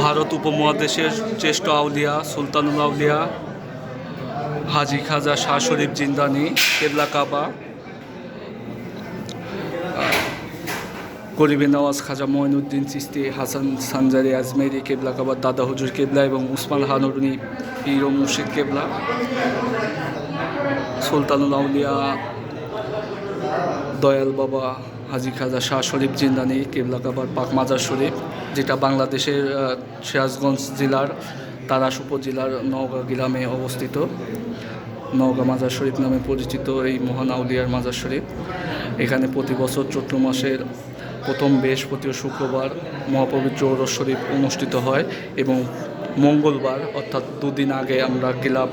ভারত উপমহাদেশের জ্যেষ্ঠ আউলিয়া, সুলতানুল আউলিয়া, হাজি খাজা শাহ শরীফ জিন্দানি, কেবলা কাবা, গরিবে নওয়াজ খাজা মঈনুদ্দিন চিস্তি হাসান সানজারি আজমেরি, কেবলা কাবা, দাদা হুজুর কেবলা এবং উসমান হানুরনি পীর মুর্শিদ কেবলা, সুলতানুল আউলিয়া দয়াল বাবা, হাজি খাজা শাহ শরীফ জিন্দানি, কেবলা কাবার পাক মাজার শরীফ, যেটা বাংলাদেশের সিরাজগঞ্জ জেলার, তারাস উপজেলার নওগাঁ গ্রামে অবস্থিত। নওগাঁ মাজার শরীফ নামে পরিচিত এই মহান আউলিয়ার মাজার শরীফ। এখানে প্রতি বছর চৈত্র মাসের প্রথম বৃহস্পতি ও শুক্রবার মহাপবিত্র ওরস শরীফ অনুষ্ঠিত হয় এবং মঙ্গলবার, অর্থাৎ দুদিন আগে আমরা গিলাপ,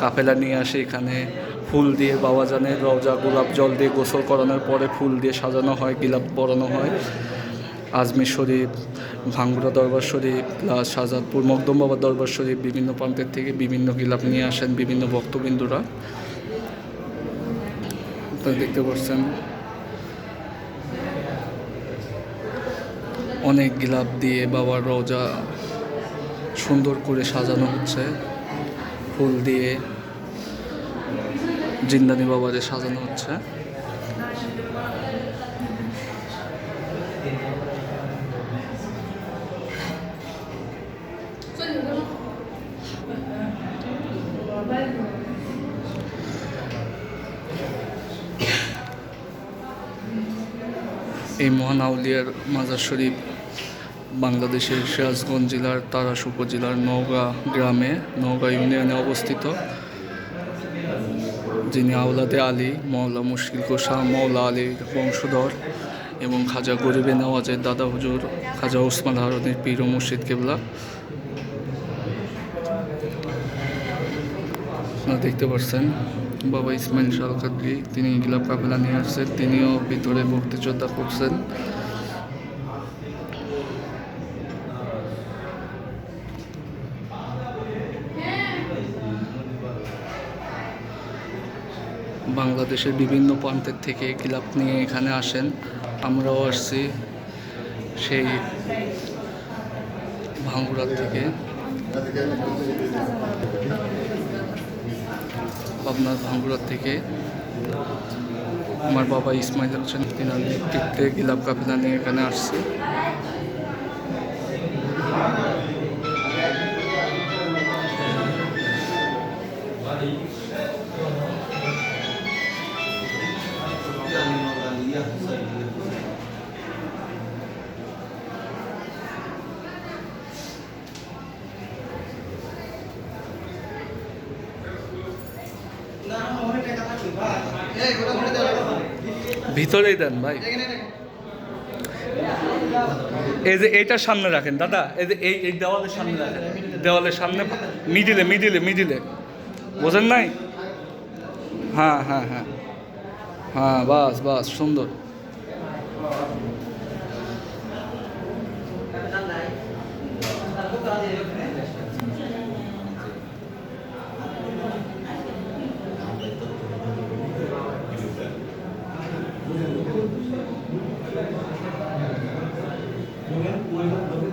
কাফেলা নিয়ে আসি এখানে। ফুল দিয়ে বাবা বাবাজানের রওজা, গোলাপ জল দিয়ে গোসল করানোর পরে ফুল দিয়ে সাজানো হয়, গিলাপ পরানো হয়। আজমির শরীফ ভাঙ্গুরা দরবার শরীফ, প্লাস শাহজাদপুর মকদম বাবার দরবার শরীফ বিভিন্ন প্রান্তের থেকে বিভিন্ন গিলাপ নিয়ে আসেন বিভিন্ন ভক্তবিন্দুরা। আপনারা দেখতে পাচ্ছেন, অনেক গিলাপ দিয়ে বাবার রোজা সুন্দর করে সাজানো হচ্ছে। ফুল দিয়ে জিন্দানি বাবারে সাজানো হচ্ছে। এই মহান আউলিয়ার মাজার শরীফ বাংলাদেশের সিরাজগঞ্জ জেলার তারাস উপজেলার নওগাঁ গ্রামে, নওগাঁ ইউনিয়নে অবস্থিত। যিনি আওলাদে আলী মৌলা মুশকিল কোষা মৌলা আলীর বংশধর এবং খাজা গরিবে নওয়াজের দাদা হুজুর, খাজা ওসমান হারনের পীর ও মুর্শিদ কেবলা। আপনারা দেখতে পাচ্ছেন বাবা ইসমাইল কাদরি তিনি গিলাপ কাফেলা নিয়ে আসছেন, তিনিও ভিতরে মুক্তিযোদ্ধা করছেন। বাংলাদেশের বিভিন্ন প্রান্তের থেকে গিলাপ নিয়ে এখানে আসেন। আমরাও আসছি সেই ভাঙ্গুড়ার থেকে। পাবনার ভাঙ্গুড়ার থেকে। আমার বাবা ইসমাইল হোসেন, তিনার নেতৃত্বে গিলাপ কাফেলা নিয়ে এখানে আসছে। ভিতরেই দেন ভাই। এই যে এইটার সামনে রাখেন, দাদা, এই যে এই এই দেওয়ালের সামনে রাখেন। দেওয়ালের সামনে, মিডিলে মিডিলে মিডিলে। বোঝেন নাই? হ্যাঁ হ্যাঁ হ্যাঁ। হ্যাঁ বাস বাস, সুন্দর। with the